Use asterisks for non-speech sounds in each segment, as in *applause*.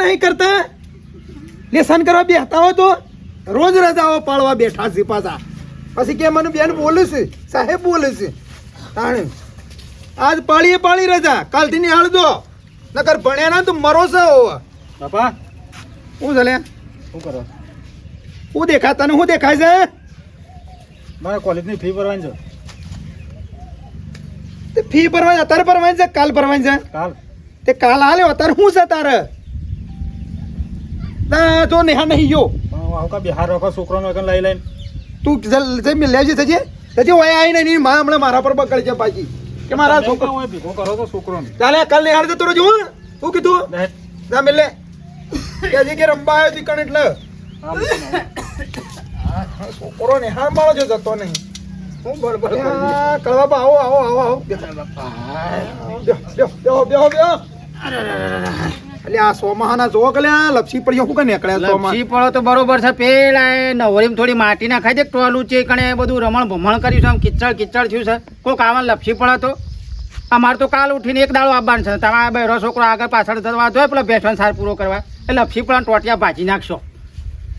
નહીં કરતા? લેસન કરવા બેસતા હો તો રોજ રજાઓ પાડવા બેઠા છે પાછા. પછી કે મને બેન બોલે છે સાહેબ બોલે છે. તાણે. આજ પાળીએ પાળી રજા કાલથી નિહાળજો. નકર ભણ્યા ના તો મરો છે બાપા શું ચાલે શું કરો? હું દેખાય તને શું દેખાય છે? મારે કોલેજની ફી ભરવાની છે. ફી ભરવાની અત્યારે ભરવાની છે કાલ ભરવાની છે? કાલ. તે કાલ હાલ્યો અત્યારે શું છે તારે? ના જો નેહા નહીં જો. પણ હું આવું કા બિહાર રાખો છોકરાનો એકન લઈ લઈને. તું જઈ લેજે થજે થજે ઓય નહીં એની માં હમણાં મારા પર બકડ છે પાછી. કે મારા છોકરો હોય ભેગો કરો તો છોકરોને. ચાલે કાલ નિહાળ જતો રહેજો હું. કીધું? ના મિલે કે જે કે રંબા આવ્યો દીકણ એટલે. છોકરો નિહાળ માળો છે જતો નહીં. હું બળ બળ કળવા બા આવો આવો આવો આવો. બેહો બેહો બેહો બેહો બેહો. એટલે આ સોમાહાના જો કલ્યા લપસી પડ્યો શું કે નીકળ્યા લપસી પડો તો બરોબર છે પેલા એ નવરીમાં થોડી માટી ના ખાઈ દે ટોલું છે કણે બધું રમણ ભમણ કર્યું છે આમ કિચડ કિચડ થયું છે. કોઈ આવા લપસી પડે તો અમારે તો કાલ ઉઠીને એક દાડો આવવાનું છે. તમારા બહેરો છોકરો આગળ પાછળ થવા જોઈએ પેલા બેઠવાનો સાર પૂરો કરવા. એ લપસી પડે ટોટિયા ભાજી નાખશો.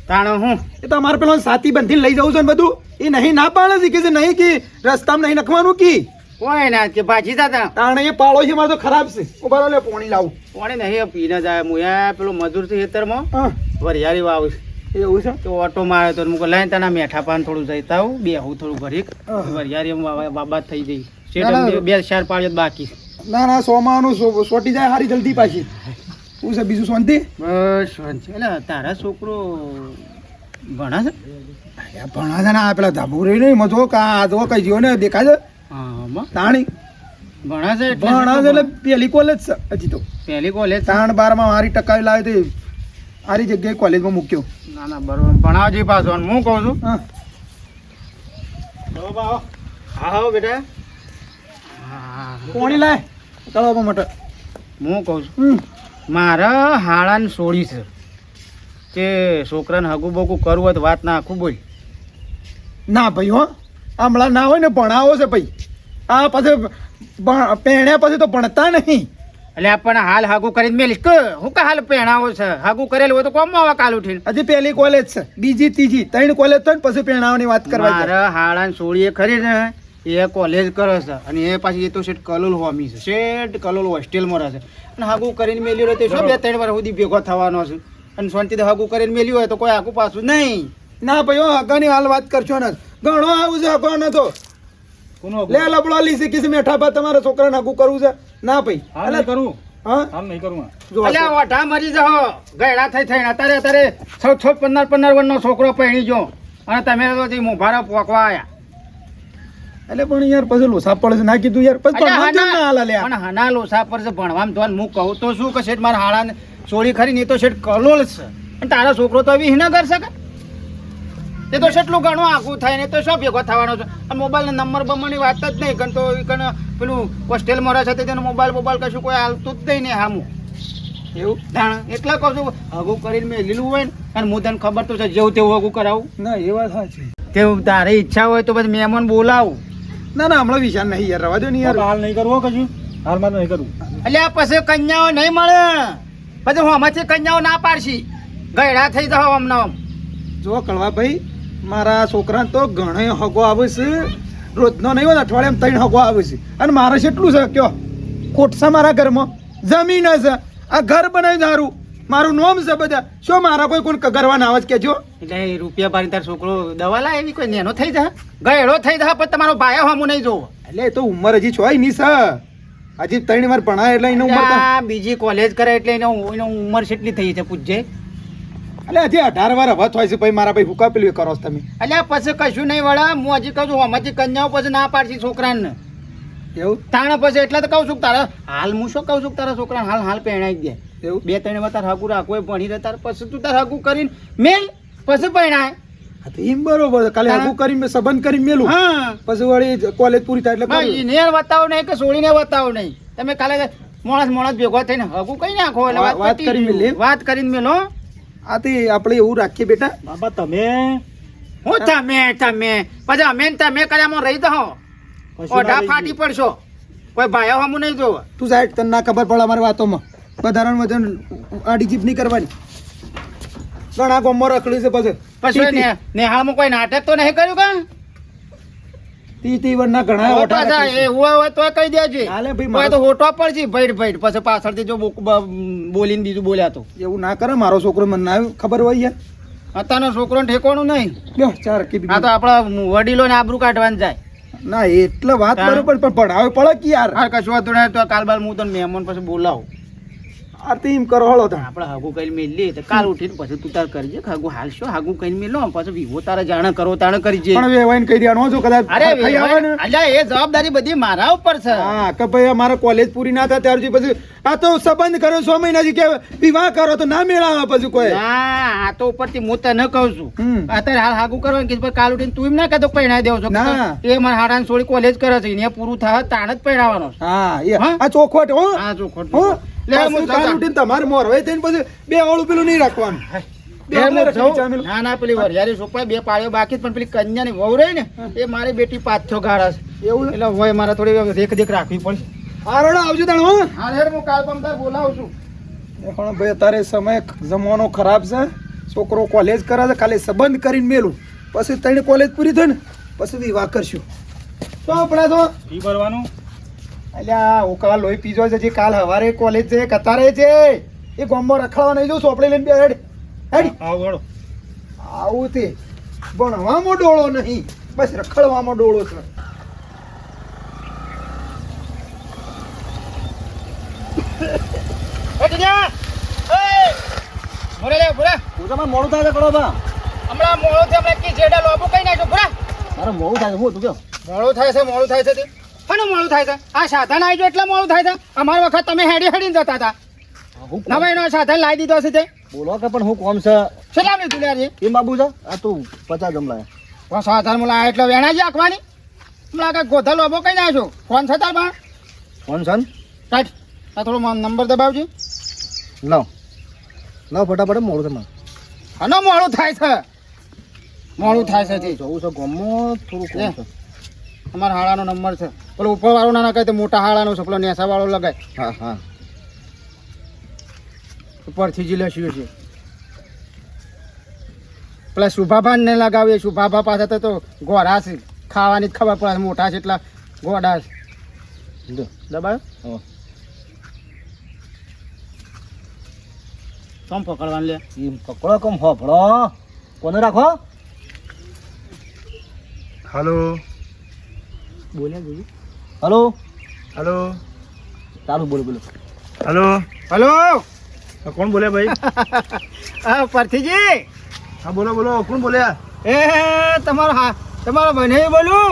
તાણે હું? એ તો અમારે પેલો સાથી બંધીને લઈ જવું છે ને બધું. એ નહીં ના પાડે છે કે નહીં કે? રસ્તામાં નહીં નખવાનું કી? કોઈ ના કે ભાજી જતા તાણે એ પાળો છે મારે તો ખરાબ છે. ઊભા રહો લે પોણી લાવું. કોણે નહીં પીને જાય. મુયા પેલો મજૂર છે ખેતરમાં. વરિયાળી વાવું છે. એવું છે? તો ઓટો મારે તો મુકો લઈને તને મેઠા પાન થોડું જઈતા બે હું થોડું વરિયાળી બાબા થઈ જઈ ના, ના. શેઠ બે ચાર પાડ્યો બાકી ના ના સોમાનું સોટી જાય હારી જલ્દી પાછી. છે બીજું શાંતિ? બસ શાંતિ. એટલે તારા છોકરો ભણા છે? ભણા છે ને આ પેલા ધાબુ રહી નહીં મજો કા આ જો કઈ જીવો ને દેખાય છે? હા. તાણી. ભણે છે એટલે પહેલી છે કોલેજ છે હજી તો. પહેલી કોલેજ તાણ બારમાં મારી ટકાવી લાવી તે આરી જગ્યાએ કોલેજમાં મૂક્યો. ના ના બરોબર. ભણાવજી પાછો હું કહું છું. હા. આવો હા હા બેટા. હા, પોણી લાય તળાવવા માટે. હું કહું છું. મારા હાળાને છોડી છે. કે છોકરાને હગું બગું કરવું હોય તો વાત ના આખું બોલ. ના ભાઈ હો. હમણાં ના હોય ને ભણાવો છે ભાઈ. આ પછી પહેણ્યા પછી તો ભણતા નહીં. એટલે આપણને હાલ હાગુ કરીને મેલીશ કે હું કે હાલ પહેણાવો છે? હાગુ કરેલું હોય તો કોમ આવા કાલ ઉઠીને? હજી પહેલી કોલેજ છે. બીજી ત્રીજી ત્રણ કોલેજ તો પછી પહેણાવાની વાત કરવા મારે હાળાને છોડીએ ખરી ને એ કોલેજ કરે છે. અને એ પાછી એ તો શેઠ કલોલ હોમી છે. શેઠ કલોલ હોસ્ટેલમાં રહે છે. અને હાગુ કરીને મેલ્યું હોય તો શું બે ત્રણ વાર સુધી ભેગો થવાનો છે? અને શાંતિથી હાગું કરીને મેલ્યું હોય તો કોઈ આગુ પાછું નહીં. ના ભાઈ હો અગાની હાલ વાત કરશો ને. ઘણો આવું છે અગવાનો તો. કોનો લે લબડો લી શીખી છે મેઠા પર તમારા છોકરા નાગુ કરવું છે. ના ભાઈ. અલે કરું. હા? હાલ નહીં કરું અલ્યા ઓઢા મરી જાઓ. ગયડા થઈ થઈને અત્યારે અત્યારે છ છ પંદર પંદર વર્ષનો છોકરો પહેણી જો અને તમે તો મોભારા પોકવા આયા. એટલે પણ યાર પછી લોસા પડશે ના કીધું યાર. પછી ભણવા ના હાલ લે? પણ હાના લોસા પડશે છે ભણવામાં તો હું કહું તો શું કે શેઠ મારા હાળાને ચોરી ખરી નહીં તો શેઠ કલોલ છે. અને તારા છોકરો તો હવે હિના કરી શકે એ તો એટલું ઘણું આખું થાય ને તો શું ભેગો થવાનો છે? અને મોબાઈલ નંબર બમણની વાત જ નહીં કારણ તો ઈ પેલું હોસ્ટેલમાં રહે છે તેનો મોબાઈલ મોબાઈલ કશું કોઈ હાલતું જ નહીં ને હામું. એવું? જાણ એટલા કહું છું હગું કરીને મેં લીલું હોય ને અને હું તને ખબર તો છે જેવું તેવું હગું કરાવું. ના એ વાત સાચી. તેવું તારી ઈચ્છા હોય તો પછી મહેમાન બોલાવું. ના ના હમણાં વિચાર નહીં યાર રવા દો ને યાર. હાલ નહીં કરવો કશું હાલમાં નહીં કરવું. એટલે પછી કન્યાઓ નહીં મળે. પછી હું આમાંથી કન્યાઓ ના પાડશી. ગયડા થઈ જાઓ આમ. જો કળવા ભાઈ મારા છોકરાને તો ઘણો હગો આવે છે. રોજનો નહીં હોય અઠવાડિયામાં ત્રણ હગો આવે છે. અને મારે કેટલું છે કયો કોટસા મારા ઘરમાં? જમીન છે. આ ઘર બનાવી સારું મારું નોમ છે બધા. શું મારા કોઈ કોણ કગરવા ના આવે કેજો એટલે રૂપિયા ભરી તાર છોકરો દવા લાવે એવી કોઈ નેનો થઈ જા ગયેડો થઈ જા પણ તમારો ભાઈ હમું નહીં જોવો. એટલે એ તો ઉંમર હજી છોય નહીં સ હજી ત્રણ વાર ભણાય એટલે એની ઉંમર બીજી કોલેજ કરે એટલે એનો એનો ઉંમર કેટલી થઈ છે પૂછજે એટલે હજી અઢાર વાર હવા હોય છે ભાઈ મારા ભાઈ હુકા પેલું કરો છો તમે. એટલે પછી કશું નહીં વળા હું હજી કહું છું આમાંથી કન્યાઓ પછી ના પાડશી છોકરાને. એવું? તાણે પછી એટલે તો કહું છું તારા હાલ હું શું કહું છું તારા છોકરાને હાલ હાલ પહેણાઈ દે. એવું? બે ત્રણ વાર તારા હગું રાખવું ભણી રહે તારે પછી તું તારા હગું કરીને મેલ પછી પહેણાય. હા તો એમ બરોબર કાલે. હગું કરી મેં સંબંધ કરી મેલું. હા. પછી વળી કોલેજ પૂરી થાય એટલે ભાઈ કરું. બતાવો નહીં કે છોડીને બતાવો નહીં. તમે કાલે મોણસ મોણસ ભેગો થઈને હગું કઈ નાખો? એટલે વાત- વાત કરી. મેલી. વાત કરીને મેલો આ તે આપણે એવું રાખીએ બેટા. બાબા તમે? હું તમે તમે. પછી અમે તમે કર્યામાં રહી દો ઓઢા ફાટી. પડશો. કોઈ ભાઈઓ હમું નહીં જોવા. તું સાહેબ તને ના ખબર પડે અમારી વાતોમાં. વધારાનું વજન આડી જીપ નહીં કરવાની. ઘણા ગોમમાં રખડ્યું છે પછી. પછી નેહાળમાં કોઈ નાટક તો નહીં કર્યું કા? તી તી ઘણા હવે ઓઠા પાછા રખડ્યું હોય તો કહી દેજે હાલે ભાઈ કોઈ તો મારો- હોટો પડશે ભઈડ ભઈડ પછી પાછળથી જો બોલીને બીજું બોલ્યા તો. એવું ના કરે મારો છોકરો મને ના ખબર હોય યાર. અત્યારનો છોકરો ઠેકોણું નહીં. લ્યો ચાર આ તો આપણા વડીલોને આબરૂ કાઢવાનું જાય. ના એટલે વાત. બરોબર પણ ભણાવે પડે કે યાર? કશું વાંધો નહીં તો કાલ બાલ હું તને મહેમાન પછી બોલાવું. આ તો એમ કરો હળો તા. આપણે હાગુ કઈ મેલી તો કાલ ઉઠીને પછી તું તાર કરજે હાગુ હાલશો હાગુ કઈ મેલો પછી વિવો તારે જાણ કરો તાણ કરજે પણ વેવાઈને કહી દેવાનો જો કદાચ અરે ને અલ્યા એ જવાબદારી બધી મારા ઉપર છે. હા કે ભાઈ અમારે કોલેજ પૂરી ના થાય ત્યાર સુધી પછી આ તો સંબંધ કર્યો છ મહિનાથી કે વિવાહ કરો તો ના મેળાવે પછી કોઈ. ના આ તો ઉપરથી હું તને કહું છું. અત્યારે હાલ હાગુ કરો કે કાલ ઉઠીને તું એમ ના કહેતો પૈણા દેવો છો. ના. એ મારા હાડાને છોડી કોલેજ કરે છે એને પૂરું થાય તાણ જ છે. હા આ ચોખવટ હો. આ હો. લે હું કાલ ઉઠીને તમારે મોર હોય થઈને પછી બે ઓળું પેલું નહીં રાખવાનું. ના ના પેલી વરિયારી સોપાય બે પાળ્યો બાકી પણ પેલી કન્યાની વહુ રહી ને એ મારી બેટી પાછો ગાળા છે. એવું એટલે હોય મારે થોડી દેખ દેખ રાખવી પડશે. આરોડો આવજો તાણ હો. હા હું કાલ પમતા બોલાવું છું. એ પણ ભાઈ અત્યારે સમય જમવાનો ખરાબ છે. છોકરો કોલેજ કરે છે ખાલી સંબંધ કરીને મેલું. પછી તઈને કોલેજ પૂરી થઈ ને પછી વિવાહ કરશું. તો આપણે તો ઈ ભરવાનું? અલ્યા ઓકા લોહી પીજો છે જે કાલ હવારે કોલેજ છે કતારે છે. એ ગોમમાં રખડવા નહીં જો ચોપડી લઈને બે હેડ. હેડ. આવો આવું. તે. ભણવામાં ડોળો નહીં. બસ રખડવામાં ડોળો છે. મોડું થાય છે કરો બા. હમણાં મોડું છે હમણાં કી જેડા લોબુ કઈ નાખ્યો ભરે. મારે મોડું થાય છે હું તું કયો? મોડું થાય છે મોડું થાય છે તે. અને મોડું થાય છે. આ સાધન આવી ગયો એટલે મોડું થાય છે. અમાર વખત તમે હેડી હેડીને જતા હતા. નવા એનો સાધન લાવી દીધો છે તે. બોલો કે પણ હું કોમ છે? સલામ લીધું લે એ બાબુ છે? આ તું પચાસ જમલા બસ સાધન મુલા એટલે વેણા જ આખવાની. કાંઈ ગોધલ લોબો કઈ નાખ્યો ફોન છે તાર બા? ફોન છે? કાઢ. આ થોડો મારો નંબર દબાવજો. લાવ. લાવ ફટાફટ મોડું છે મારે. અને મોડું થાય છે. મોડું થાય છે જવું છે ગમો થોડું કોમ છે. અમારા હાળાનો નંબર છે. પેલો ઉપર વાળો ના નખાય તો મોટા હાળાનો છે. પેલો નેસા વાળો લગાય. હા હા. ઉપરથી જ લસ્યું છે. પેલા શુભાભાન ને લગાવીએ. શુભાભા પાસે તો તો ગોરા છે. ખાવાની જ ખબર પડે મોટા છે એટલા ગોડા છે. જો. દબાયો? હા. કેમ પકડવાનું લે. એમ પકડો કમ હોભળો. કોને રાખો? હલો. બોલ્યા જોઈએ હલો? હલો? ચાલુ બોલો બોલો. હલો? હલો? કોણ બોલ્યા ભાઈ? *laughs* હા પરથીજી. હા બોલો બોલો. કોણ બોલ્યા? એ તમારો હા તમારો બને બોલું?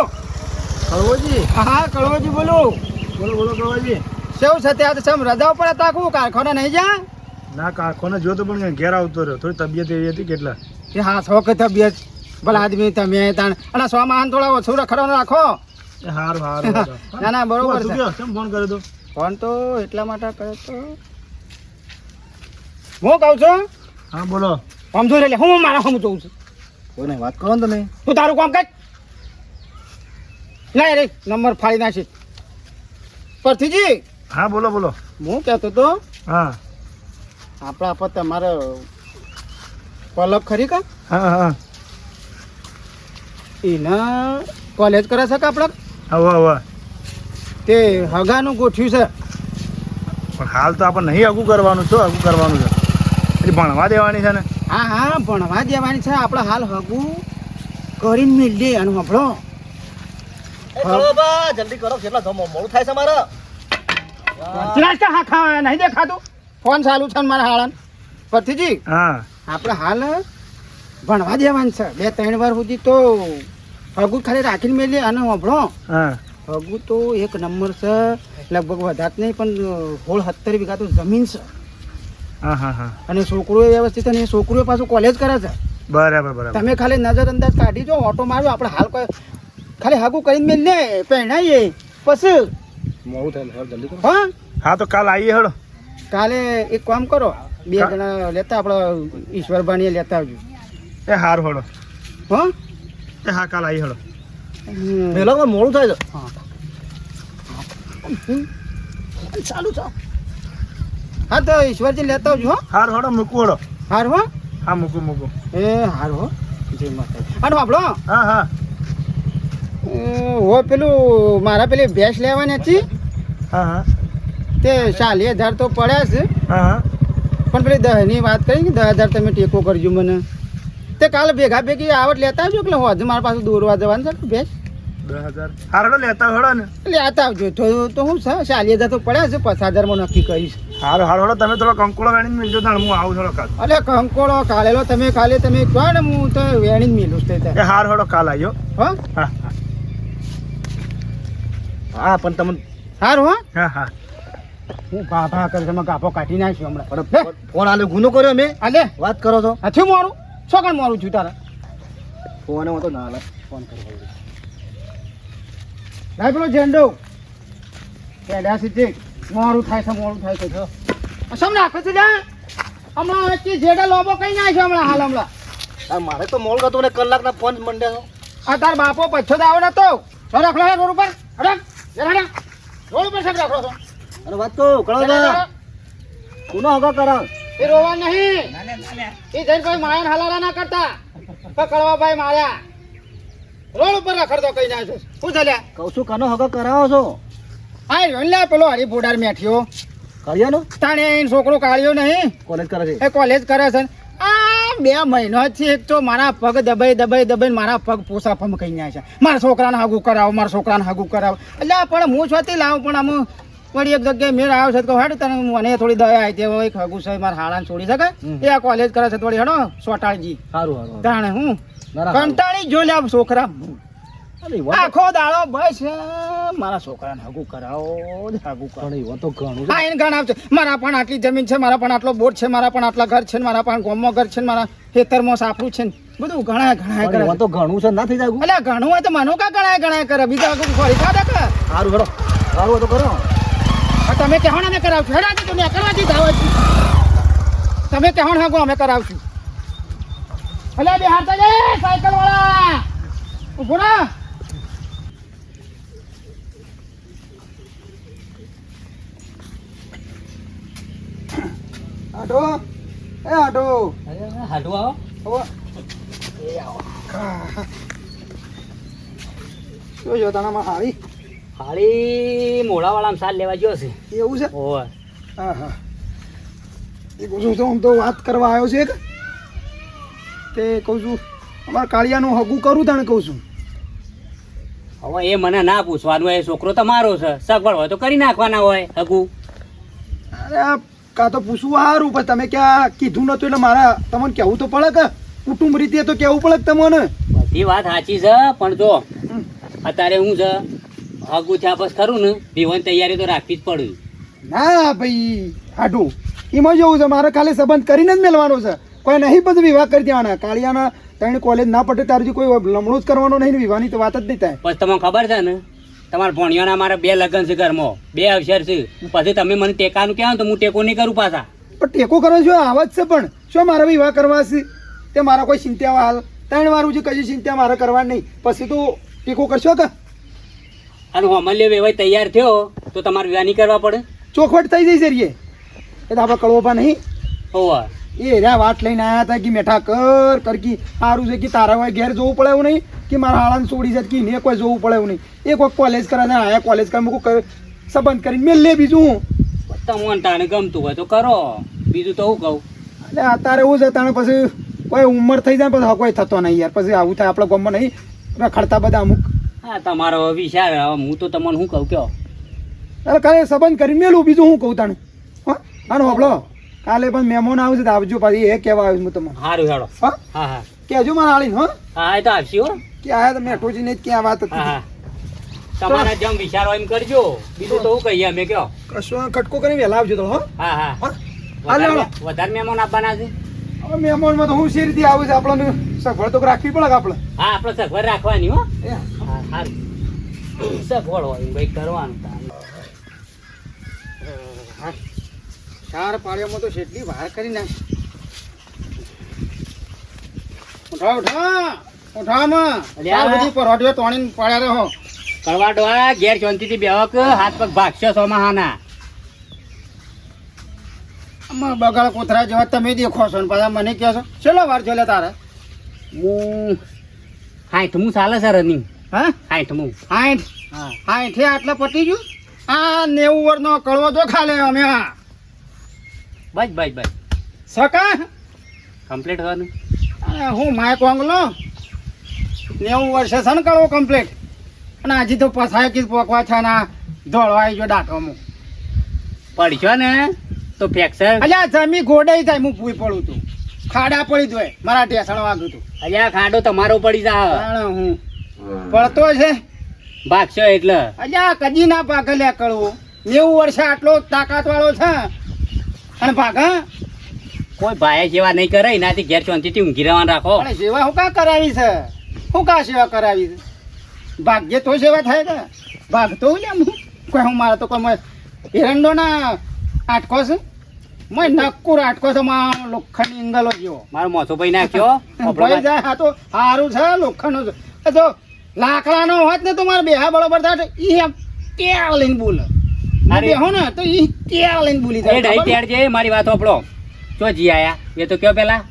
કળવોજી? હા હા કળવોજી બોલું. બોલો બોલો કળવોજી. શું છે ત્યાં તો સમ રજા ઉપર હતા કું કારખાના નહીં જા ના કાકોને જોતો પણ ઘેર આવતો રહ્યો. થોડી તબિયત એવી હતી કેટલા? એ હા શોખ તબિયત. ભલા આદમી તમે તાણ. અને સો માન થોડા ઓછું રખડવાનું રાખો. હારું હારું. ના ના બરોબર છે. કેમ ફોન કર્યો તો? ફોન તો એટલા માટે કર્યો તો. હું કહું છું? હા બોલો. કામ જોઈ લે હું મારા હમ જોઉં છું. કોઈને વાત કરો ને તમે. તું તારું કામ કર. ના રે નંબર ફાડી નાખી પરથીજી હા બોલો બોલો. હું કહેતો તો હા. આપણા પર તમારે પલક ખરી કા? હા હા એના કોલેજ કરે છે કે આપણે? હવે હવે તે હગાનું ગોઠવ્યું છે. પણ હાલ તો આપણે નહીં આગું કરવાનું. છો આગું કરવાનું છે? એટલે ભણવા દેવાની છે ને? હા હા ભણવા દેવાની છે. આપણે હાલ હગું કરીને મેળીએ અને હંભળો. એ ચલો બા જલ્દી કરો. કેટલા મોડું થાય છે મારે. ચિરાજ હા નહીં દેખાતું? ફોન ચાલુ છે ને મારા હાળન. પતિજી હા. આપણે હાલ ભણવા દેવાનું છે. બે ત્રણ વાર સુધી તો હગું ખાલી રાખીને મેલી અને આપણો હા. હગું તો એક નંબર છે. લગભગ વધારે નહીં પણ હોળ સત્તર વીઘા તો જમીન છે. હા હા હા. અને છોકરો વ્યવસ્થિત અને છોકરીઓ પાછું કોલેજ કરે છે. બરાબર બરાબર. તમે ખાલી નજર અંદાજ કાઢી જો ઓટો મારજો આપણે હાલ કોઈ ખાલી હગુ કરીને મેલ ને પહેણાઈએ. પછી મોડું થાય જલ્દી કરો. હા? હા તો કાલ આવીએ હળો કાલે એક કામ કરો બે જણા લેતા આપણે ઈશ્વરભાણી લેતા આવજો. એ હાર હળો હા? એ હા કાલ આવી હળો. પેલા મોડું થાય છે. ચાલુ છે. હા તો ઈશ્વરજી લેતા આવજો હો. હાર હળો મૂકું હળો હાર હો. હા મૂકું મૂકું. એ હાર હો. જય માતાજી. અને બાપડો હા હા. હો પેલું મારા પેલી ભેંસ લેવાની હતી. હા હા. તે ચાલીસ હજાર તો પડ્યા છે. હા હા. પણ પેલી દહની વાત કરી કે દસ હજાર તમે ટેકો કરજો મને. તે કાલે ભેગા ભેગી આવટ લેતા આવજો એટલે હોજ મારા પાસે દોરવા જવાનું છે ને ભેંસ હજાર. હાર હડો લેતા હડો ને. લેતા આવજો તો તો હું છે હજાર તો પડ્યા છે પચાસ હજારમાં નક્કી કરીશ. હાર હાર તમે થોડો કંકોળો વેણીને મિલજો તાણ હું આવું થોડો કાલ. અલે કંકોળો કાલેલો તમે કાલે તમે કહો ને હું તો વેણીને મિલું છું એ હાર હડો કાલ આવ્યો હો? હા હા. પણ તમે સારું હો? હા હા. હું ગાભા કરે તમે ગાભો કાઢી નાખ્યો હમણાં. ફોન આલે ગુનો કર્યો મેં. અલે વાત કરો છો. હથું મારું? છોકણ મારું છું તારે? ફોન તો ના હાલે. ફોન કરી લાઈ પેલો ઝંડો. કેડા સીધી મોડું થાય છે મોડું થાય છે સમ નાખે છે જા. હમણાં વચ્ચે જેડા લોબો કઈ નાખ્યો હમણાં હાલ હમણાં. મારે તો મોલ ગતો ને કલાકના ફોન મંડ્યા આ તાર બાપો પછો દાવ ને તો રાખલો હે રોડ ઉપર. હડક જરા રોડ ઉપર સબ રાખલો છો. અને વાત તો કળો ગુનો હગા કરો એ રોવા નહીં. એ જઈને કોઈ માયન હલારા ના કરતા. પકડવા ભાઈ માર્યા. રોડ ઉપર રખડતો કઈ નાખ્યો શું ચાલ્યા કઉ છું કનો હગો કરાવો છો? આ રહ્યો ને લે પેલો હરી બોડાર મેઠ્યો કર્યાનો તાણે એનો છોકરો કાઢ્યો નહીં. કોલેજ કરે છે. એ કોલેજ કરે છે આ બે મહિનો થી એક તો મારા પગ દબાઈ દબાઈ દબાઈ મારા પગ પોસા ફમ કહી જાય છે. મારા છોકરાને હાગું કરાવો મારા છોકરાને હાગું કરાવો. એટલે પણ હું છોતી લાવું પણ આમ વળી એક જગ્યાએ મેળ આવ્યો છે તો હેડ તને મને થોડી દયા આવી તે એક હગુ છે મારા હાળાને છોડી શકે. એ આ કોલેજ કરે છે થોડી હેડો સોટાળજી. સારું સારું તાણે હું? કંટાળી જો લ્યા છોકરા. આખો દાડો બસ મારા છોકરાને હગુ કરાવો જ હાગું કરાવો. તો ઘણું હા એને ઘણા છે. મારા પણ આટલી જમીન છે મારા પણ આટલો બોટ છે મારા પણ આટલા ઘર છે મારા પણ ગોમમાં ઘર છે મારા ખેતરમાં સાફરું છે બધું ઘણા ઘણા કરે તો ઘણું છે ના થઈ જાય ઘણું હોય તો માનું કા ઘણા ઘણા કરે બીજા ફરી કાઢે કે? સારું કરો સારું તો કરો. તમે કહેવાના અમે કરાવશું. હેડા તમે કરવાથી આવે છે તમે કહેવો ને હાગો અમે કરાવશું. ભલે બે હારતા દે સાયકલ વાળા. ઊભો ના આટો. એ આટો. હાટો આવો. હવે શું જો તાણામાં હારી. હાળી મોડાવાળામાં સાર લેવા ગયો છે. એવું છે? ઓવે હા હા એ કહું છું તો હું તો વાત કરવા આવ્યો છે તે કહું છું અમારા કાળિયાનું હગું કરું તાણે કહું છું. હવે એ મને ના પૂછવાનું હોય એ છોકરો તમારો છે. સગવડ હોય તો કરી નાખવાના હોય હગું. અરે કાં તો પૂછવું સારું પણ તમે ક્યાં કીધું નતું એટલે મારા તમને કહેવું તો પડે કે કુટુંબ રીતે તો કહેવું પડે તમને? બધી વાત સાચી છે પણ જો અત્યારે હું છે હગુ થયા પછી ખરું ને? ભીવાની તૈયારી તો રાખવી જ પડે. ના ભાઈ હાડું. એમાં જવું છે મારે ખાલી સંબંધ કરીને જ મેળવાનો છે. કોઈ નહીં બધું વિવાહ કરી દેવાના. કાળિયાના ત્રણ કોલેજ ના પટે સુધી કોઈ લમણું જ કરવાનો નહીં વિવાહની તો વાત જ નહીં થાય. પછી તમને ખબર છે ને? તમારા ભણિયાના મારા બે લગ્ન છે ઘરમાં. બે અવસર છે. પછી તમે મને ટેકાનું કહેવાનું તો હું ટેકો નહીં કરું પાછા. પણ ટેકો કરો છો આવા જ છે પણ. શું મારે વિવાહ કરવા છે? તે મારા કોઈ ચિંતા હાલ. ત્રણ વાર છે કઈ ચિંતા મારે કરવાની નહીં. પછી તો ટેકો કરશો કે? અને હોમલ્ય વેવાય તૈયાર થયો તો તમારે વિવાહ નહીં કરવા પડે? ચોખવટ થઈ જઈ જરીએ એ તો આપણે કળવપા નહીં. હોવા. એ રહ્યા વાત લઈને આવ્યા હતા કે મેઠા કર કર કી સારું છે કે તારા હોય ઘેર જોવું પડે એવું નહીં કે મારા હાળાને છોડી જાય કે ને કોઈ જોવું પડે એવું નહીં. એ કોઈ કોલેજ કરે ને આયા કોલેજ કરે મૂકું સંબંધ કરીને મેં લે બીજું તમને તાણે ગમતું હોય તો કરો. બીજું તો હું કહું? એટલે અત્યારે એવું છે તાણે પછી કોઈ ઉંમર થઈ જાય પછી કોઈ થતો નહીં યાર. પછી આવું થાય આપણા ગામમાં નહીં રખડતા બધા અમુક. હા તમારો વિચાર હું તો તમને શું કહું કયો અરે કાલે સંબંધ કરીને મેલું બીજું હું કહું તાણે હા આનો હબળો. કાલે પણ મહેમાન આવશે તો આવજો પાછી એ કહેવા આવ્યું હું તમને. સારું હેડો. હા? હા કહેજો મારા હાળીને હા. હા એ તો આવશે હો. કે આયા તમે મેઠોજીને જ ક્યાં વાત હતી. તમારા જેમ વિચારો એમ કરજો. બીજું તો હું કહીએ અમે કયો કશું ખટકો કરીને વહેલા આવજો તો હા. હા હા. વધારે મહેમાન આપવાના છે? મહેમાનમાં તો હું શી રીતે આવું છે? આપણને સગવડ તો રાખવી પડે કે આપણે? હા આપણે સગવડ રાખવાની હો. સગવડ હોય ભાઈ કરવાનું. ચાર પાળીઓમાં તો કેટલી વાર કરી નાખ. ઉઠા. ઉઠા ઉઠામાં. ચાર બધી પરોઠીઓ તોણીને પડ્યા રહો. કરવા ડોળા ઘેર શાંતિથી બેહક હાથ પગ ભાગશો સોમાહાના. આમાં બગાડ કોથરા જેવા તમે દેખો છો ને પાછા મને કહો છો ચલો વાર જોલે તારે? હું હાઠમું ચાલે છે રનિંગ. હા? હાઠમું. હાઠ? હા. હાઠે આટલા પતી ગયું? આ નેવું વર્ષનો કડવો તો ખાલે અમે હા બસ બસ બસ. સકા? કમ્પ્લીટ થવાનું હું માયક વાંગલો. નેવું વર્ષે છે ને કડવો કમ્પ્લીટ અને હજી તો પસાય કીધું પોકવા છે ને આ ધોળવા આવી ગયો પડી પડશો ને? તો ફ્રેક્ચર અલ્યા જમી ગોડાઈ થાય હું ભૂઈ પડું તું ખાડા પડી જોય મારા ટેસણ વાગ્યું તું અલ્યા ખાડો તમારો પડી જા હું પડતો છે. ભાગશો એટલે. અલ્યા કદી ના પાકે લે કરવું નેવું વર્ષે આટલો તાકાત વાળો છે. અને ભાગ કોઈ ભાઈ જેવા નહીં કરે એનાથી ઘેર શાંતિથી ઊંઘી રહેવાનું રાખો. અને સેવા હું કા કરાવી છે? હું કા સેવા કરાવી છે? ભાગ્ય તો સેવા થાય કે ભાગતો હું. કોઈ હું મારે તો કોઈ એરંડો ના આટકો છે? મય નક્કુર આટકો છે માં લોખંડ ઇંગલો જેવો. મારો મોસો ભાઈ નાખ્યો? ભાઈ જાય હા તો સારું છે લોખંડનો છે. એ તો લાકડાનો હોત ને તો મારે બેહા બરોબર થાય ઈ એમ કેળ લઈને બોલે. બેહો ને તો ઈ કેળ લઈને બોલી એ ડાઈ ટેડ જે મારી વાત હોપડો ચો જી આયા. એ તો કયો પેલા?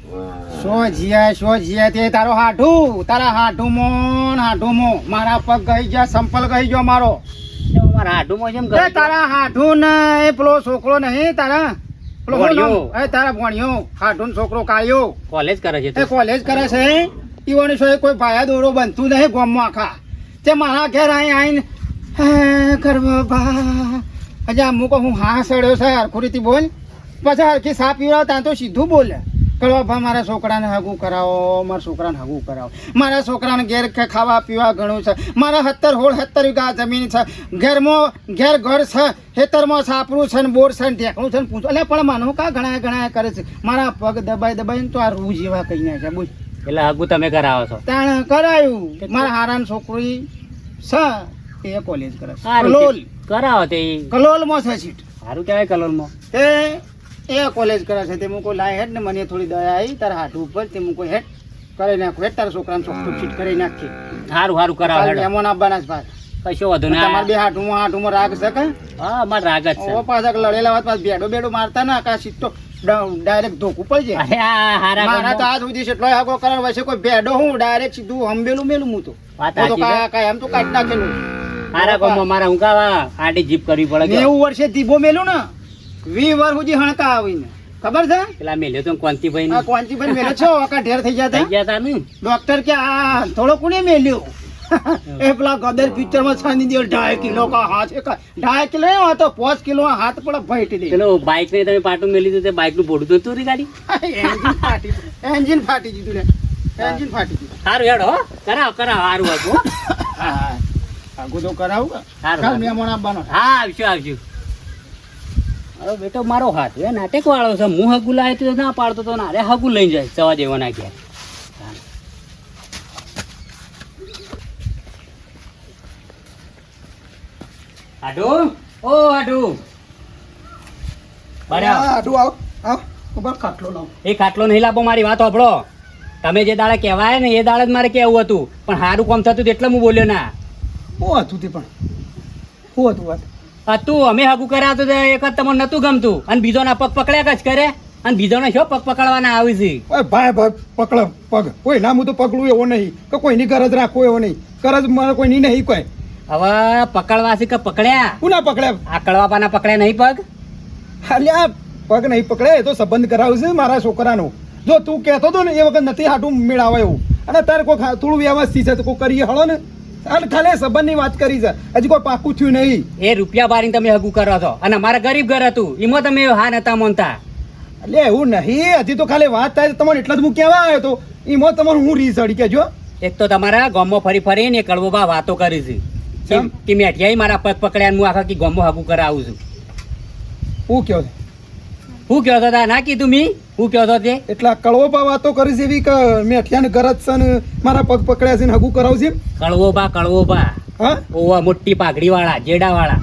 શો જીયા શો જીયા તે તારો હાઠું તારા હાઠું મોન હાઠું મો. મારા પગ ગઈ ગયા સંપલ ગઈ ગયો મારો. મારા હાડુમાં જેમ એ તારા હાઠું ને એ પેલો છોકરો નહીં તારા. તારા ભણ્યો હાઠું છોકરો કાળ્યો કોલેજ કરે છે એ કોલેજ કરે છે. ઈવોની શોએ કોઈ ભાયા દોરો બનતું નહીં ગામમાં આખા. તે મારા ઘેર અહીં આવીને હે ગરબા બા. અજા અમુક હું હા સડ્યો છે હરખુરીથી બોલ. પછી હરખી સાપ પીવડાવ ત્યાં તો સીધું બોલે. કડવા ભા મારા છોકરાને હગું કરાવો મારા છોકરાને હગું કરાવો. મારા છોકરાને ઘેર ખાવા પીવા ઘણું છે. મારા હત્તર હોળ હત્તર વીઘા જમીન છે. ઘરમાં ઘેર ઘર છે ખેતરમાં સાપરું છે ને બોર છે ને ઢેકણું છે ને પૂછો. એટલે પણ માનો કા ઘણા ઘણા કરે છે? મારા પગ દબાઈ દબાઈને તો આ રૂ જેવા કહી નાખ્યા. બોલ. એટલે હગું તમે કરાવો છો. તાણ કરાયું. મારા હારાન છોકરી છે એ કોલેજ કરે છે. કલોલ. કરાવો તે કલોલમાં છે સીટ. સારું કહેવાય કલોલમાં. તે એ કોલેજ કરે છે. તે મૂકો લાય હેડ ને મને થોડી દયા આવી તારા હાથ ઉપર તે મૂકો હેડ કરી નાખો. હેડ તારા છોકરાને છોકરું છીટ કરી નાખી સારું સારું કરાવો હેડો. આવવાના છે ભાઈ. કશો વધુ તમારે ના બે હાથુમાં હાથુમાં રાગ છે કે? હા અમારે રાગ જ છે. ઓ પાછા લડેલા વાત પાછા બેડો બેડો મારતા ના કા સીટ તો ડાયરેક્ટ ધોકું પડી જાય. હારા મારા તો આજ સુધી એટલો આગો કરાર વચ્ચે કોઈ બેડો હું ડાયરેક્ટ સીધું હંબેલું મેલું હું તો હું એમ તો કાઢ નાખેલું. હારા ગામમાં મારા ઊંઘાવા. આડી જીપ કરવી પડે નેવું વર્ષે દીભો મેલું ને. વી વર સુધી હણકા આવીને. ખબર છે? પેલા મેલ્યો તો કોંતીભાઈ આ કોંચીભાઈ મેલો છો? આખા ઢેર થઈ ગયા થઈ ગયા તા ને. ડોક્ટર કે આ થોડો કોને મેલ્યો? એ પેલા ગદર પિક્ચરમાં છાની દે ઢાઈ કિલો કા હાથ એક ઢાઈ કિલો એ તો પાંચ કિલો હાથ પડે ભઈટી દે. પેલો બાઇક ને તમે પાટું મેલી દીધું બાઈક બાઇકનું ભોડું તો તું ગાડી એન્જિન ફાટી એન્જિન ફાટી દીધું લે એન્જિન ફાટી દીધું સારું હેડો હો. કરાવ કરાવો સારું હતું હા. તો કરાવું. સારું, સારું. આવવાનો. હા આવશું આવશું. હવે બેટો મારો હાથ એ નાટક વાળો છે. હું હગુ લાવે તો ના પાડતો તો ના. અરે હગુ લઈ જાય જવા દેવાના ઘેર. આડુ ઓ આડુ હા, આવ આવ. ઊભા ખાટલો લાવ. એ ખાટલો નહીં લાવો મારી વાત હોભળો તમે જે દાડે કહેવાય ને એ દાડે જ મારે કહેવું હતું. પણ સારું કામ થતું એટલે હું બોલ્યો ના. શું હતું તે પણ? શું હતું વાત? હતું અમે હગું કર્યા તો એક જ તમને નતું ગમતું. અને બીજોના પગ પકડ્યા જ કરે? અને બીજોને શું પગ પકડવાના આવી છે? ઓય ભાઈ ભાઈ પકડ પગ. કોઈ નામ તો પકડું એવો નહીં. કે કોઈની ગરજ રાખવું એવો નહીં. ગરજ મારે કોઈની નહીં કોઈ. હવે પકડવા છે કે પકડ્યા? હું ના પકડ્યા આકડવા પાના પકડ્યા નહીં પગ? અલ્યા પગ નહીં પકડે એ તો સંબંધ કરાવું છે મારા છોકરાનો. જો તું કહેતો હતો ને એ વખત નથી હાટું મેળાવે એવું. અને તારે કોઈ થોડું વ્યવસ્થિત છે તો કોઈ કરીએ હળો ને. અને ખાલી સંબંધની વાત કરી છે. હજી કોઈ પાકું થયું નહીં. એ રૂપિયા બારીને તમે હગું કરો છો. અને મારા ગરીબ ઘર હતું. એમાં તમે હા નતા મોનતા. એટલે એવું નહીં. હજી તો ખાલી વાત થાય તમારે એટલા જ હું કહેવા આવ્યો તો. એમાં તમારું હું રીસ અડી કેજો એક તો તમારા ગામમાં ફરી ફરીને કડવોબા વાતો કરી છે. કે કે મેઠિયાઈ મારા પગ પકડ્યા હું આખા કી ગામમાં હગું કરાવું છું. હું કહો હું કયો છો તા? ના કીધું મી? હું કયો છો તે? એટલા કળવો બા વાતો કરી છે એવી કે મેં અઠિયાને ગરજ છે ને મારા પગ પકડ્યા છે ને હગું કળવો બા કળવો બા હા? ઓવા મોટી પાઘડી વાળા જેડા વાળા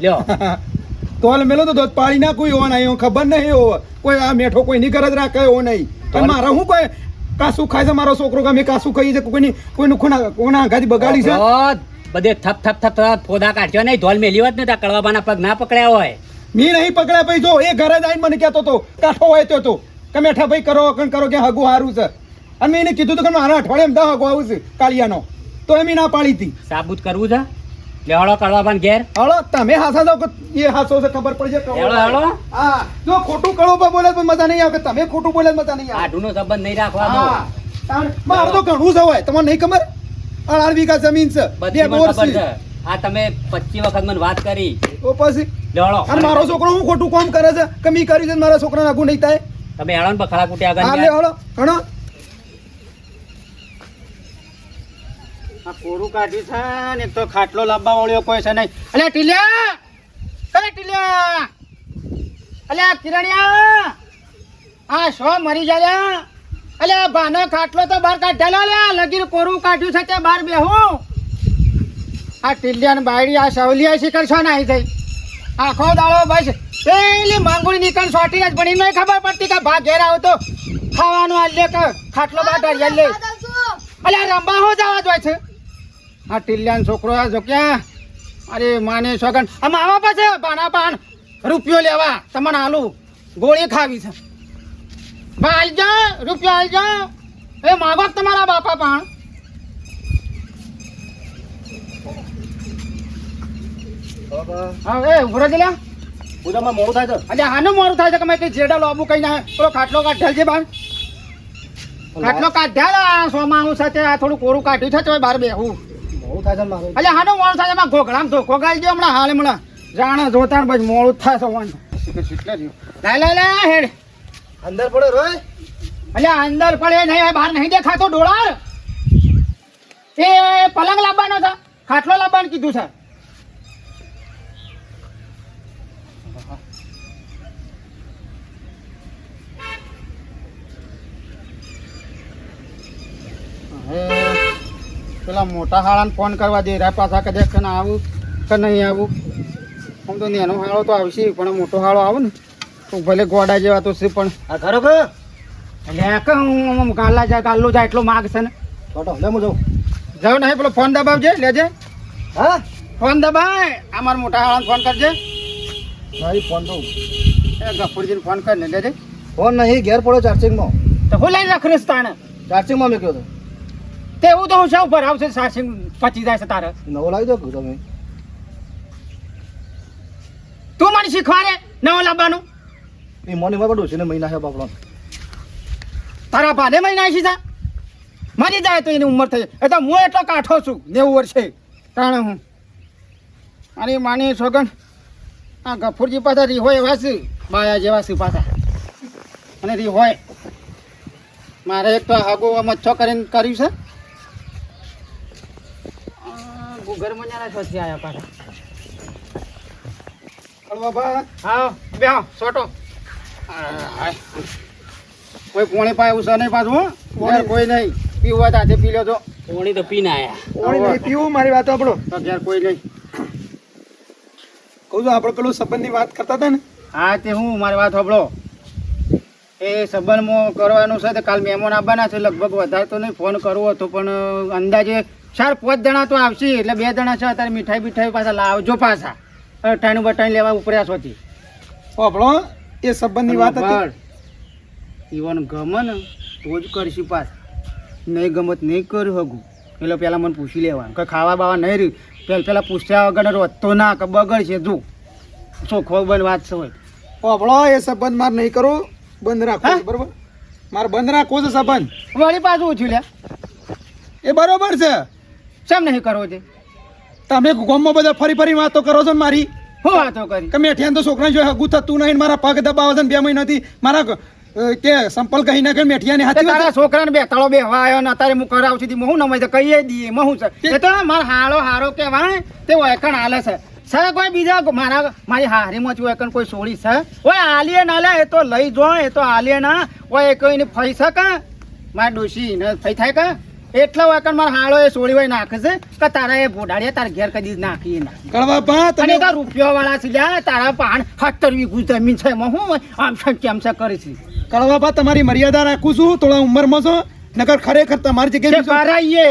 લ્યો. *laughs* તો હાલ મેલો તો દોત પાડી ના કોઈ એવો નહીં ખબર નહીં ઓ કોઈ આ મેઠો કોઈ ની ગરજ રાખે ઓ નહીં. પણ મારા હું કોઈ કાસું ખાય છે? મારો છોકરો કે મેં કાસું ખાઈ છે કોઈની કોઈનું ખૂણા કોના આઘાથી બગાડી છે? તો બધે થપ થપ થપ થપ ફોદા કાઢ્યો નહીં. ધોલ મેલી હોત ને ત્યાં કડવાબાના પગ ના પકડ્યા હોય. મી નહીં પકડ્યા ભાઈ જો એ ઘરે જ આવીને મને કહેતો હતો કાઠો હોય તો તો. કે મેઠા ભાઈ કરો કણ કરો કે હગું સારું છે. અને મેં એને કીધું હતું કે મારા અઠવાડિયે દા હગો આવું છે કાળિયાનો. તો એમ ના પાડી હતી. સાબુત કરવું છે? લેવાડો કરવા પણ ઘેર. હળો તમે હાસા જાઓ એ હાસો છે ખબર પડી જાય હળો હળો. હા જો ખોટું કળો પર બોલે તો મજા નહીં આવે તમે ખોટું બોલે મજા નહીં આવે. આઢુનો સંબંધ નહીં રાખવાનો તાણ- તો ઘણું છે હોય તમને નહીં ખબર? અઢાર વીઘા જમીન છે બધી બે બોર છે. આ તમે પચીસ વખત મને વાત કરી. તો પછી અને મારો છોકરો હું ખોટું કામ કરે છે? કે મી કર્યું છે ને મારા છોકરા નાખું નહીં થાય? તમે હેળો ને બખાડા કુટ્યા આગળ લે હળો. હણો આ કોરું કાઢ્યું છે ને તો ખાટલો લાંબા વાળો કોઈ છે નહીં. અલે ટીલ્યા! અલે ટીલ્યા! અલે આ કિરણિયા! આ શો મરી જાય અલે ભાનો ખાટલો તો બહાર કાઢેલો લે. લગીર કોરું કાઢ્યું છે તે બહાર બેહું? આ ટીલિયા ને બાયડી આ સવલિયા શિખર છો ને આવી થઈ? આખો દાડો બસ. પેલી માંગુડી નીકળ સોટી જ ભણી નહીં ખબર પડતી કે ભાગ ઘેર આવતો ખાવાનું આ લે કે ખાટલો બહાર ઢાળિયા લે. અલે રંબા હો જવા જોય છે. આ ટિલ્યાન છોકરો આ જો ક્યાં? અરે માને સોગન આ માવા પાસે પાના પાન રૂપિયો લેવા. તમને આલુ. ગોળી ખાવી છે. ભાઈ આલજો રૂપિયો આલજો. એ માગો તમારા બાપા પાણ. હા એ ઉભરો જ પૂજામાં મોડું થાય છે અલ્યા હાનું મોડું થાય છે કે મેં કઈ જેડા લોબુ કઈ ના પેલો ખાટલો કાઢેલ છે બાર. ખાટલો કાઢ્યા આ સોમાનું છે આ થોડું કોરું કાઢ્યું છે તો બહાર બેહું. મોડું થાય છે મારું? અલ્યા હાનું મોડું થાય છે એમાં ઘોઘડામ ધોકો ગાળી દો હમણાં હાલ હમણાં. જાણે જોતા પછી મોડું થાય છે વાંધો લે લે લે હેડ. અંદર પડે રોય અલ્યા અંદર પડે નહીં બહાર નહીં દેખાતો ડોળાર. એ પલંગ લાવવાનો છે. ખાટલો લાવવાનું કીધું છે. હવે પેલા મોટા હાળાને ફોન કરવા દે રહ્યા પાછા કદાચ કે ના આવું કે નહીં આવું. આમ તો નેનો હાળો તો આવશે પણ મોટો હાળો આવે ને. તો ભલે ગોડા જેવા તો છે પણ આ ખરો કે? એટલે કે હું ગાલા જાય ગાલ્લો જાય એટલો માગ છે ને. છોટો લે હું જાઉં. જાઉં નહીં પેલો ફોન દબાવજે લેજે. હા? ફોન દબાય. આ મારા મોટા હાળાને ફોન કરજે. ભાઈ ફોન દઉં એ ગફુરજીને ફોન કરીને લેજે. ફોન નહીં ઘેર પડ્યો ચાર્જિંગમાં તો હું લઈને રખડીશ સ્થાને ચાર્જિંગમાં મેં કહ્યું તે એવું તો હું સૌ ઉપર આવશે સારસિંગ પચી જાય છે તારે. નવો લાવી દો તમે તું મને શીખવાડે નવો લાવવાનું. એ મોની માં પડું છે ને મહિના છે બાપડો. તારા ભાને મહિના છે છે મરી જાય તો એની ઉંમર થઈ. એ તો હું એટલો કાઠો છું નેવું વર્ષે. તાણે હું. અરે માની છોગન આ ગફુરજી પાછા રીહોય એવા છે બાયા જેવા છે પાછા. અને રીહોય મારે એક તો હાગો મચ્છો કરીને કર્યું છે. આ ગુગર મજાના છોથી આવ્યા પાછા. હા બે સોટો. કોઈ પોણી પાય એવું નહીં પાછું હો? કોઈ નહીં. પીવું આજે પી લો તો પોણી તો પીને આયા. પાણી નહીં પીવું મારી વાત આપણો. તો ઘેર કોઈ નહીં. કહું છું આપણે પેલું સંબંધની વાત કરતા હતા ને? હા તે હું મારી વાત સાંભળો. એ સંબંધમાં કરવાનું છે તો કાલ મહેમાન આવવાના છે. લગભગ વધારે તો નહીં ફોન કરવો હતો પણ અંદાજે ચાર પાંચ જણા તો આવશે એટલે બે જણા છે અત્યારે મીઠાઈ બીઠાઈ પાછા લાવજો પાછા. અઠાણું બટાણી લેવા ઉપર્યા છોથી આપણો એ સંબંધની વાત હતી? ઈવન ગમે ને તો જ કરશું પાછા. નહીં ગમત નહીં કર્યું હગું. એટલે પહેલાં મને પૂછી લેવાનું. કે ખાવા બાવા નહીં રહ્યું. પેલા પેલા પૂછ્યા વગર રોતો ના કે બગડશે જો ચોખ્ખો બંધ વાત છે હોય. આપણો એ સંબંધ મારે નહીં કરું. બંધ રાખો બરોબર? મારે બંધ રાખવો છે સંબંધ. વળી પાછું ઓછું લે એ બરોબર છે. કેમ નહીં કરવો છે તમે ગોમમાં બધા ફરી ફરી વાતો કરો છો મારી? હું વાતો કરી? કે મેઠિયાને તો છોકરા જો હગું થતું નહીં મારા પગ દબાવે છે બે મહિનાથી. મારા કે સંપલ કહી નાખે મેઠિયાની હાથી તારા છોકરાને બે તાળો બેહવા આવ્યો ને અત્યારે હું કરાવું છું હું નમાય તો કહીએ દઈએ હું છે. એ તો મારા હાળો હારો કહેવાય તે વહેકણ હાલે છે. સર કોઈ બીજા મારા મારી હારીમાં જ વયકણ કોઈ છોડી છે? ઓય આલીએ ના લે એ તો લઈ જો એ તો આલીએ ના ઓય કોઈ ફઈ શકે? મારા ડોશી ને ફઈ થાય કે? એટલા વાકણ મારા હાળો એ સોળી હોય નાખે છે કે તારા એ બોડાડીએ તારા ઘેર કદી નાખીએ ના કળવાભા અને તમે તો રૂપિયા વાળા છે લ્યા તારા પાન સત્તર વીઘું જમીન છે એમાં હું આમ છે કેમ છે કરે છે? કળવાભા તમારી મર્યાદા રાખું છું થોડા ઉંમરમાં છો નકર ખરેખર તમારી જગ્યાએ કરાઈએ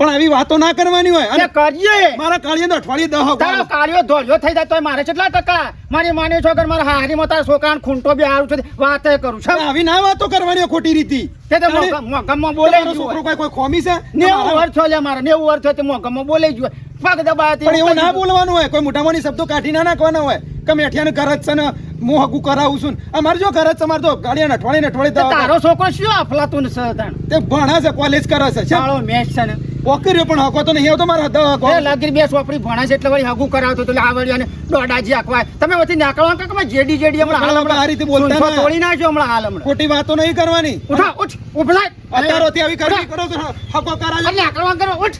પણ આવી વાતો ના કરવાની હોય. અને કરીએ. મારા કાળિયા અઠવાડિયે દહ તારો કાર્યો ધોળ્યો થઈ જાય તો મારે કેટલા ટકા? મારી માની છોકર મારા હારીમાં તારા છોકરાને ખૂંટો બી હારું છે વાતે કરું છું. આવી ના વાતો કરવાની ખોટી રીતિ તે તો મોગમમાં બોલે છોકરો કોઈ કોઈ ખોમી છે? નેવું વર્ષ થયો લે મારે નેવું વર્ષ થયો તે મોગમમાં બોલે ગયો પગ દબાતી પણ એવું ના બોલવાનું હોય. કોઈ મોટા મોટી શબ્દો કાઢી ના નાખવાના હોય. કે મેઠિયાને કરજ છે ને હું હગુ કરાવું છું. અમારે જો કરજ છે અમારે તો ગાડીયા અઠવાડિયે અઠવાડિયે તારો છોકરો શું અફલાતું છે તે ભણા છે કોલેજ કરે છે. ચાલો મેચ છે ને. પોકર્યો પણ હકો તો નહીં આવતો મારા દહ હકો. એ લગીર બે સોપડી ભણા છે એટલે વળી હગુ કરાવતો તો આવડ્યો અને દોડાજી આખવા તમે વચ્ચે નાકળવા કે તમે જેડી જેડી હમણાં હાલ આપણે આ રીતે બોલતા ના. તોડી નાખ્યો હમણાં હાલ હમણાં. ખોટી વાતો નહીં કરવાની. ઉઠા ઉઠ ઉભલાય. અત્યારોથી આવી કરવી કરો તો હકો કરાવ અને નાકળવા કરો ઉઠ.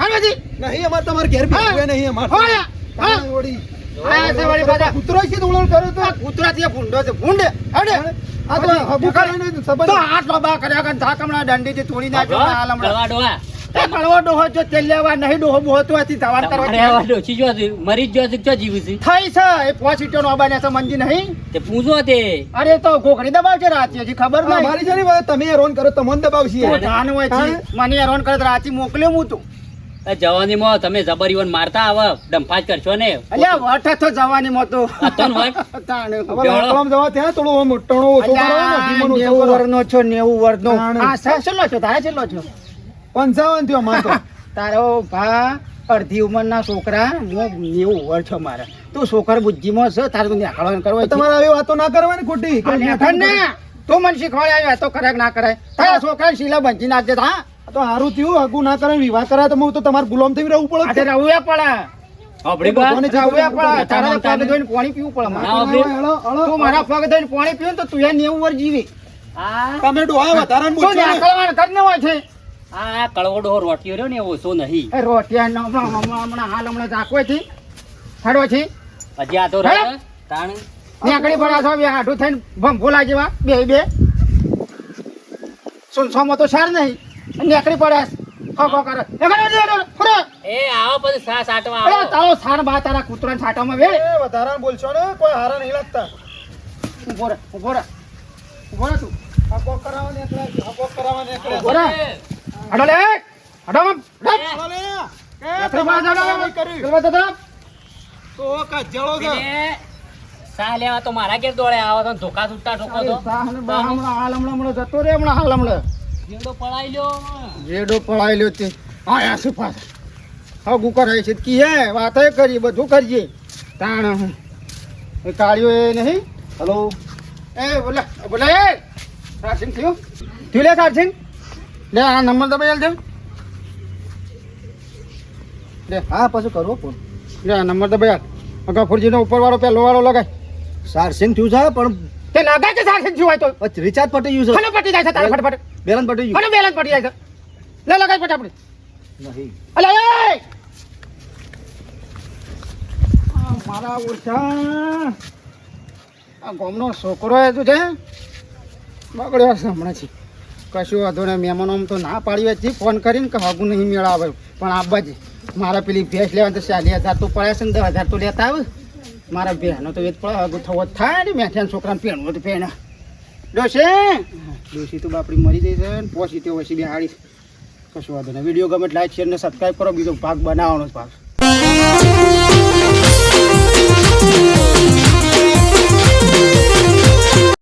હાલ બધી નહીં અમાર તમાર ઘેર ભેગું નહીં અમાર હોય હા. ઓડી. વળી આયા છે વળી બધા કૂતરો છે ધોળણ કરો તો? કૂતરા થી ભૂંડો છે ભૂંડ. હેડે. આ તો હગું કરાવીને તો આટલો બા કર્યા કે ધાકમણા દંડી થી તોડી નાખ્યો હાલ હમણાં. ડવા ડોહા એ કડવો ડોહો જો તેલ લેવા નહીં ડોહો બોહો તો આથી ધવાડ કરવા આવા જો મરી જ જો છે, ક્યાં છે થઈ છે એ પોચ ઈટો નો અબાને છે નહીં. તે પૂછો તે. અરે તો ગોખડી દબાવશે રાતે હજી ખબર નહીં. અમારી છે તમે જબર કરો તમને દબાવશી. જાન હોય છે. મને હેરાન કરે તો મોકલ્યો હું તું. આ જવાનીમાં તમે જબરીઓન મારતા આવ ડંફાજ કરશો ને. અલ્યા વટ તો જવાની મોતો આ તન વટ? તાણે. જવા ત્યાં થોડો આમ ટણો ઓછો કરો ને અલ્યા, ધીમો ઓછો નેવું કરો. વર્ષનો છો નેવું વર્ષનો. આ સા- છો તારે છેલ્લો છો? પંચાવન થયો માર *laughs* તારો ભા અડધી ઉંમરના છોકરા હું નેવું વર્ષ છો મારા. તું છોકર બુદ્ધિમાં છે તારે તું નેખાડવાનું કરવા તમારે આવી વાતો ના કરવાની ખોટી તું મને શીખવાડે આવી વાતો કરે ના કરે તારા છોકરા શીલા બંધી નાખજે હા. તો હારું થયું હગું ના કરે વિવાહ કરાય તો હું તો તમારે ગુલામ થઈ રહેવું પડે. રવું પડે. આપણી બા? જાવું પડે. તારા પગ ધોઈને પાણી પીવું પડે. તું મારા પગ ધોઈને પાણી પીવું તો તું એ નેવું વર્ષ જીવી. આ તમે ડોહા વધારાને તો બોલશો કરને હોય છે. આ કળવડો રોટિયો રહ્યો ને ઓછો નહીં. એ રોટિયા હમણાં હમણાં હમણાં હાલ હમણાં ઝાકવે છે ખડો છે. હજી આ તો રહે તાણ. નેકળી પડ્યા છો બે હાડું થઈને ભંભોલા જેવા બે બે. સુનસોમાં તો સાર નહીં. નેકળી પડ્યા ખો ખો કરે એ કરે, એ કરે, ફરો. એ આવો પછી સા સાટવા આવો. તારો સાર બા તારા કૂતરા છાંટામાં વે. એ વધારાને બોલશો ને કોઈ હારા નહીં લાગતા. ઊભો રે ઊભો રે. ઊભો રે તું. હગો કરાવવા નીકળ્યા છે, હગો કરાવવા નીકળ્યા ઊભો હાડો લે કાજળો સા લેવા તો મારા ઘેર દોડે આવો તો ધોકા છૂટતા ઠોકો તો. હાલ હમણાં હમણાં જતો રે હમણાં હાલ હમણાં. જેડો પડાઈ લ્યો. જેડો પડાઈ લ્યો તે. આયા પાછા હા ગુકર હોય છે. કી હે? વાતે કરી બધું કરીએ. તાણ હું. એ કાળિયો એ નહીં? હલો એ બોલે બોલે. એ સારસિંગ થયું? થયું લે સારસિંગ લે આ નંબર દબાઈ દે લે હા પાછું કરવો ફોન. લે આ નંબર દબાઈ ગફુરજીનો ઉપર વાળો પેલો વાળો લગાય. સારસિંગ થયું છે પણ તે લગાય કે સારસિંગ થયું હોય તો. રિચાર્જ પટી ગયું છે. ખને પટી જાય છે તારે ફટફટ બેલન પટી ગયું. ખને બેલેન્સ પટી જાય છે. લે લગાય ફટાફટ. નહીં. અલે મારા ઓછા. આ ગોમનો છોકરો એ તું છે? બગડ્યો છે હમણાંથી. કશું વાંધો નહીં, મહેમાનો આમ તો ના પાડી હતી ફોન કરીને કે હગું નહીં મેળાવે. પણ આ જ મારા પેલી ભેંસ લેવા તો ચાલી હજાર તો પડે છે ને દસ હજાર તો લેતા આવે. મારા બહેનો તો વેચ પડે, હગું થવો જ થાય ને મેઠિયાના છોકરાને પહેણવું તો પહેણા ડોશે? ડોશી તો બાપડી મરી જઈ ને, પોસી તે ઓછી બિહાડી. કશું વાંધો નહીં. વીડિયો ગમે લાઈક શેર ને સબસ્ક્રાઈબ કરો, બીજો ભાગ બનાવવાનો જ ભાગ.